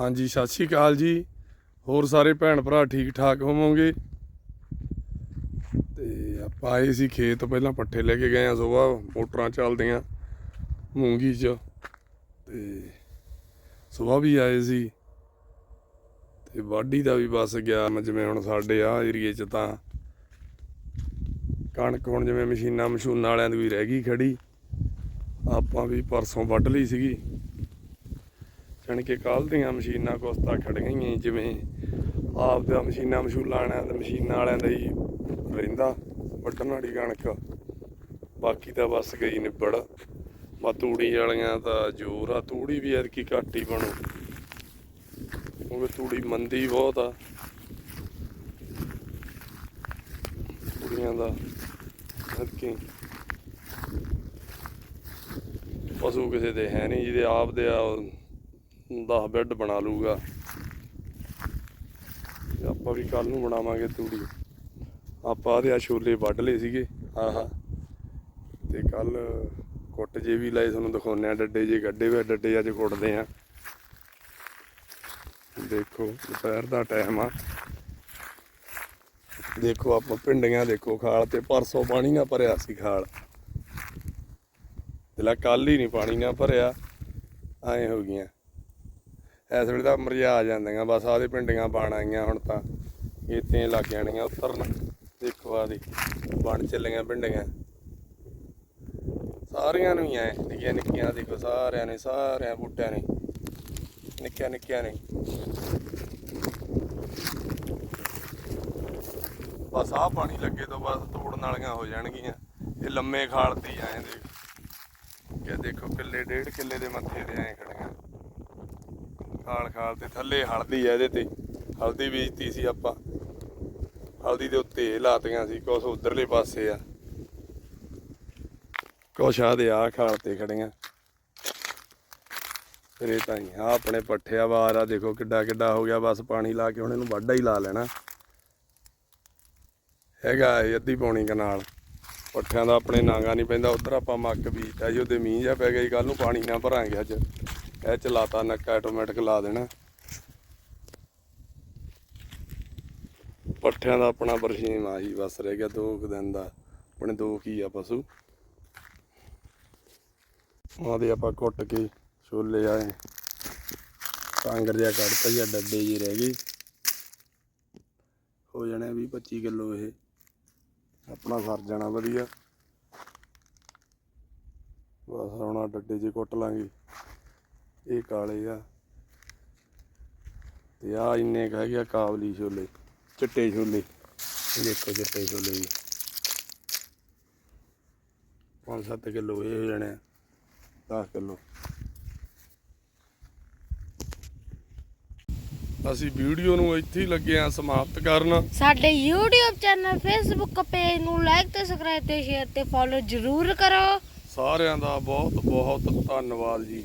ਹਾਂਜੀ, ਸਤਿ ਸ਼੍ਰੀ ਅਕਾਲ ਜੀ। ਹੋਰ ਸਾਰੇ ਭੈਣ ਭਰਾ ਠੀਕ ਠਾਕ ਹੋਵੋਗੇ? ਤੇ ਆਪਾਂ ਆਏ ਸੀ ਖੇਤ, ਪਹਿਲਾਂ ਪੱਠੇ ਲੈ ਕੇ ਗਏ ਆ ਸਵੇਰ, ਮੋਟਰਾਂ ਚੱਲਦੀਆਂ ਮੂੰਗੀ 'ਚ। ਤੇ ਸਵੇਰ ਵੀ ਆਏ ਸੀ। ਤੇ ਵਾਢੀ ਦਾ ਵੀ ਬਸ ਗਿਆ, ਜਿਵੇਂ ਹੁਣ ਸਾਡੇ ਆ ਏਰੀਏ 'ਚ ਤਾਂ ਕਣਕ ਹੁਣ ਜਿਵੇਂ ਮਸ਼ੀਨਾਂ ਮਸ਼ੂਨਾਂ ਵਾਲਿਆਂ ਦੀ ਵੀ ਰਹਿ ਗਈ ਖੜੀ। ਆਪਾਂ ਵੀ ਪਰਸੋਂ ਵੱਢ ਲਈ ਸੀਗੀ। ਜਾਣੀ ਕਿ ਕੱਲ੍ਹ ਦੀਆਂ ਮਸ਼ੀਨਾਂ ਕੋਸਤਾ ਖੜੀਆਂ ਗਈਆਂ ਜਿਵੇਂ ਆਪ ਦਾ ਮਸ਼ੀਨਾਂ ਮਸ਼ੂਲਾਂ ਵਾਲਿਆਂ ਦਾ, ਮਸ਼ੀਨਾਂ ਵਾਲਿਆਂ ਦਾ ਹੀ ਰਹਿੰਦਾ, ਵੱਢਣ ਵਾਲੀ ਕਣਕ। ਬਾਕੀ ਤਾਂ ਬਸ ਗਈ ਨਿਬੜ। ਬਾ ਤੂੜੀ ਵਾਲੀਆਂ ਤਾਂ ਜ਼ੋਰ ਆ, ਤੂੜੀ ਵੀ ਐਤਕੀ ਘੱਟ ਹੀ ਬਣੂ। ਕਿਉਂਕਿ ਤੂੜੀ ਮੰਦੀ ਬਹੁਤ ਆ। ਤੂੜੀਆਂ ਦਾ ਐਤਕੀ ਪਸ਼ੂ ਕਿਸੇ ਦੇ ਹੈ ਨਹੀਂ, ਜਿਹਦੇ ਆਪ ਦੇ ਆ 10 ਬੈੱਡ ਬਣਾ ਲੂਗਾ ਤੇ ਆਪਾਂ ਵੀ ਕੱਲ ਨੂੰ ਬਣਾਵਾਂਗੇ ਤੂੜੀ। ਆਪਾਂ ਆਦੇ ਆ ਛੋਲੇ ਵੱਢ ਲਏ ਸੀਗੇ। ਆਹਾ ਤੇ ਕੱਲ ਕੁੱਟ ਜੇ ਵੀ ਲਾਏ ਤੁਹਾਨੂੰ ਦਿਖਾਉਂਦੇ ਆ ਡੱਡੇ ਜੇ ਹੋਏ ਆ, ਡੱਡੇ ਅੱਜ ਕੁੱਟਦੇ ਆ ਦੇਖੋ ਦੁਪਹਿਰ ਦਾ ਟਾਈਮ ਆ। ਦੇਖੋ ਆਪਾਂ ਪਿੰਡੀਆਂ ਦੇਖੋ ਖਾਲ ਤੇ ਪਰਸੋਂ ਪਾਣੀ ਨਾ ਭਰਿਆ ਸੀ ਖਾਲ। ਦਿਲਾ ਕੱਲ ਹੀ ਨਹੀਂ ਪਾਣੀ ਨਾ ਭਰਿਆ। ਐ ਹੋ ਗਈਆਂ। ਇਸ ਵੇਲੇ ਤਾਂ ਮਰਜਾ ਆ ਜਾਂਦੀਆਂ, ਬਸ ਆਦੇ ਪਿੰਡੀਆਂ ਬਣ ਆਈਆਂ ਹੁਣ ਤਾਂ। ਇੱਥੇ ਲੱਗ ਜਾਣੀਆਂ, ਉਤਰਨ। ਦੇਖੋ ਆਦੀ ਬਣ ਚੱਲੀਆਂ ਪਿੰਡੀਆਂ ਸਾਰਿਆਂ ਨੂੰ ਹੀ ਐ, ਨਿੱਕੀਆਂ ਨਿੱਕੀਆਂ ਦੇਖੋ ਸਾਰਿਆਂ ਨੇ, ਸਾਰਿਆਂ ਬੂਟਿਆਂ ਨੇ। ਨਿੱਕੀਆਂ ਨਿੱਕੀਆਂ ਨੇ। ਬਸ ਆਹ ਪਾਣੀ ਲੱਗੇ ਤੋਂ ਬਸ ਤੋੜਨ ਵਾਲੀਆਂ ਹੋ ਜਾਣਗੀਆਂ। ਇਹ ਲੰਮੇ ਖਾਲ ਤੇ ਆਏ ਦੇਖ। ਕਿ ਦੇਖੋ ਕਿੱਲੇ, ਡੇਢ ਕਿੱਲੇ ਦੇ ਮੱਥੇ ਤੇ ਐ ਖੜੀਆਂ। ਖਾਲ ਖਾਲ ਤੇ ਥੱਲੇ ਹਲਦੀ ਆ ਇਹਦੇ ਤੇ। ਹਲਦੀ ਬੀਜਤੀ ਸੀ ਆਪਾਂ। ਹਲਦੀ ਦੇ ਉੱਤੇ ਲਾਤੀਆਂ ਸੀ, ਕੁਛ ਉਧਰਲੇ ਪਾਸੇ ਆ। ਕੁਛ ਆ ਦੇ ਆ ਖਾਲ ਤੇ ਖੜੀਆਂ। ਫਿਰ ਇਹ ਤਾਂ ਹੀ ਆ ਆਪਣੇ ਪੱਠਿਆ ਵਾਰ ਆ ਦੇਖੋ ਕਿੱਡਾ ਕਿੱਡਾ ਹੋ ਗਿਆ, ਬਸ ਪਾਣੀ ਲਾ ਕੇ ਹੁਣ ਇਹਨੂੰ ਵਾਢਾ ਹੀ ਲਾ ਲੈਣਾ। ਹੈਗਾ ਇਹ ਅੱਧੀ ਪੌਣੀ ਕਨਾਲ। ਪੱਠਿਆਂ ਦਾ ਆਪਣੇ ਨਾਂਗਾ ਨਹੀਂ ਪੈਂਦਾ, ਉਧਰ ਆਪਾਂ ਮੱਕ ਬੀਜਤਾ ਜੀ, ਉਹਦੇ ਮੀਂਹ ਜਾ ਪੈ ਗਿਆ ਜੀ ਕੱਲ ਨੂੰ ਪਾਣੀ ਨਾ ਭਰਾਂਗੇ ਅੱਜ। ਇਹ ਚਲਾਤਾ, ਨੱਕਾ ਆਟੋਮੈਟਿਕ ਲਾ ਦੇਣਾ। ਪੱਠਿਆਂ ਦਾ ਆਪਣਾ ਬਰਸ਼ੀਮ ਆਹੀ ਬਸ ਰਹਿ ਗਿਆ ਦੋ ਕੁ ਦਿਨ ਦਾ। ਆਪਣੇ ਦੋ ਕੀ ਆ ਪਸ਼ੂ? ਆਦੇ ਆਪਾਂ ਕੁੱਟ ਕੇ ਛੋਲੇ ਆਏ। ਕਾਂਗਰ ਜਿਹਾ ਕੱਢਤਾ ਜਾਂ ਡੱਡੇ ਜੀ ਰਹਿ ਗਏ। ਹੋ ਜਾਣੇ 20 25 ਕਿਲੋ ਇਹ। ਆਪਣਾ ਸਰ ਜਾਣਾ ਵਧੀਆ। ਬਸ ਹੁਣ ਆਹ ਡੱਡੇ ਜੇ ਕੁੱਟ ਲਾਂਗੇ। ਇਹ ਕਾਲੇ ਆ। ਤੇ ਆ ਇੰਨੇ ਕੁ ਹੈਗੇ ਆ ਕਾਬਲੀ ਛੋਲੇ ਚਿੱਟੇ ਛੋਲੇ ਦੇਖੋ ਚਿੱਟੇ ਛੋਲੇ ਜੀ। 5-7 ਕਿਲੋ ਇਹ ਹੋ ਜਾਣੇ 10 ਕਿਲੋ। ਅਸੀਂ ਵੀਡੀਓ ਨੂੰ ਇੱਥੇ ਹੀ ਲੱਗੇ ਆ ਸਮਾਪਤ ਕਰਨ। ਸਾਡੇ YouTube ਚੈਨਲ Facebook ਪੇਜ ਨੂੰ ਲਾਈਕ ਤੇ ਸਬਸਕ੍ਰਾਈਬ ਤੇ ਸ਼ੇਅਰ ਤੇ ਫੋਲੋ ਜ਼ਰੂਰ ਕਰੋ। ਸਾਰਿਆਂ ਦਾ ਬਹੁਤ ਬਹੁਤ ਧੰਨਵਾਦ ਜੀ।